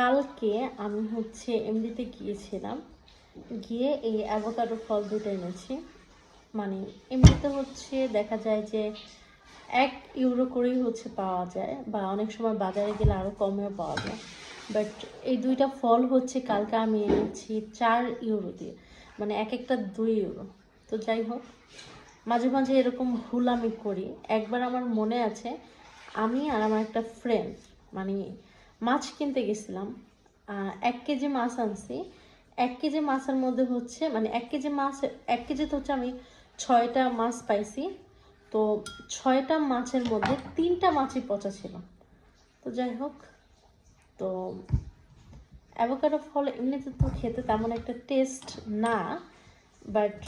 কালকে আমি হচ্ছে এমনিতে গিয়েছিলাম। গিয়ে এই অ্যাভোকাডো ফল দুটো এনেছি। মানে এমনিতে হচ্ছে দেখা যায় যে এক ইউরো করেই হচ্ছে পাওয়া যায় বা অনেক সময় বাজারে গেলে আরও কমেও পাওয়া যায়। বাট এই দুইটা ফল হচ্ছে কালকে আমি এনেছি চার ইউরো দিয়ে। মানে এক একটা দুই ইউরো তো যাই হোক, মাঝে মাঝে এরকম ভুল আমি করি। একবার আমার মনে আছে, আমি আর আমার একটা ফ্রেন্ড মানে মাছ কিনতে গেছিলাম। এক কেজি মাছ আনছি। এক কেজি মাছের মধ্যে হচ্ছে মানে এক কেজি মাছ, এক কেজিতে হচ্ছে আমি ছয়টা মাছ পাইছি। তো ছয়টা মাছের মধ্যে তিনটা মাছই পচা ছিল। তো যাই হোক, তো অ্যাভোকাডো ফল এমনিতে তো খেতে তেমন একটা টেস্ট না, বাট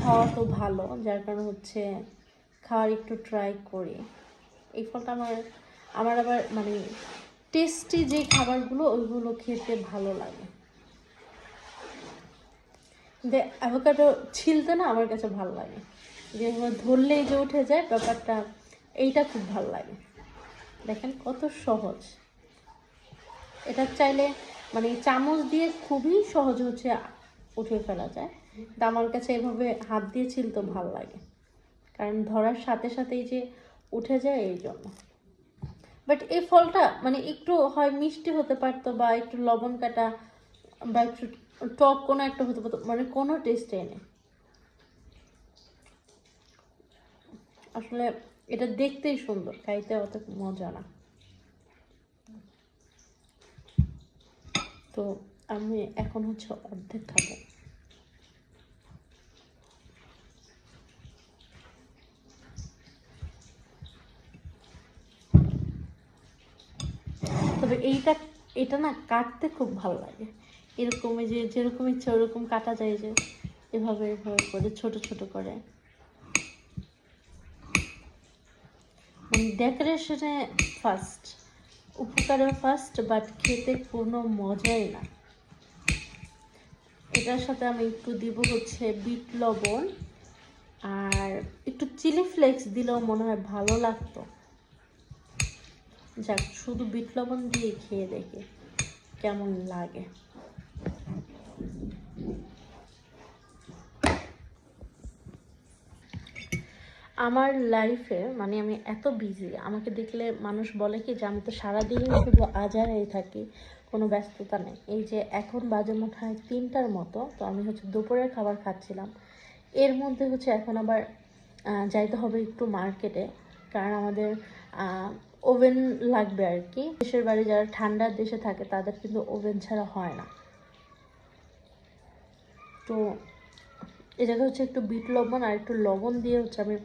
খাওয়া তো ভালো, যার কারণে হচ্ছে খাওয়ার একটু ট্রাই করি। এই ফলটা আমার আমার আবার মানে টেস্টি যে খাবারগুলো, ওইগুলো খেতে ভালো লাগে। অ্যাভোকাডো ছিলতে না আমার কাছে ভালো লাগে। যে ধরলেই যে উঠে যায়, ব্যাপারটা এইটা খুব ভালো লাগে। দেখেন কত সহজ। এটা চাইলে মানে চামচ দিয়ে খুবই সহজ হচ্ছে উঠে ফেলা যায়। কিন্তু আমার কাছে এভাবে হাত দিয়ে ছিলতে ভালো লাগে। কারণ ধরার সাথে সাথেই যে উঠে যায়, এই জন্য। বাট এই ফলটা মানে একটু হয় মিষ্টি হতে পারতো বা একটু লবণ কাটা বা একটু টক কোনো একটা হতে পারতো মানে কোনো টেস্টই নেই। আসলে এটা দেখতেই সুন্দর, খাইতে অত মজা না। তো আমি এখন হচ্ছে অর্ধেক খাব। তবে এইটা, এটা না কাটতে খুব ভালো লাগে। এরকম যে, যেরকম ইচ্ছা ওরকম কাটা যায় যে, এভাবে এভাবে করে, ছোট ছোট করে। মানে ডেকোরেশনে ফার্স্ট উপকারে ফার্স্ট বাট খেতে কোনো মজাই না। এটার সাথে আমি একটু দিব হচ্ছে বিট লবণ, আর একটু চিলি ফ্লেক্স দিলেও মনে হয় ভালো লাগতো। যাক, শুধু বিট লবণ দিয়ে খেয়ে দেখি কেমন লাগে। আমার লাইফে মানে আমি এত বিজি আমাকে দেখলে মানুষ বলে কি যে আমি তো সারাদিন শুধু আজারেই থাকি, কোনো ব্যস্ততা নেই। এই যে এখন বাজে মনে তিনটার মতো, তো আমি হচ্ছে দুপুরের খাবার খাচ্ছিলাম। এর মধ্যে হচ্ছে এখন আবার যাইতে হবে একটু মার্কেটে কারণ আমাদের ওভেন লাগবে আর কি। দেশের বাড়ি যারা ঠান্ডার দেশে থাকে, তাদের কিন্তু ওভেন ছাড়া হয় না। তো এটাকে হচ্ছে একটু বিট লবণ আর একটু লবণ দিয়ে হচ্ছে আমি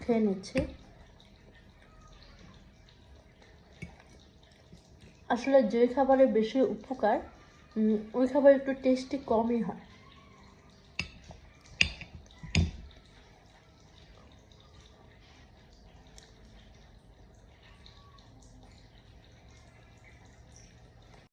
খেয়ে নিচ্ছি। আসলে যে খাবারে বেশি উপকার ওই খাবার একটু টেস্টি কমই হয়।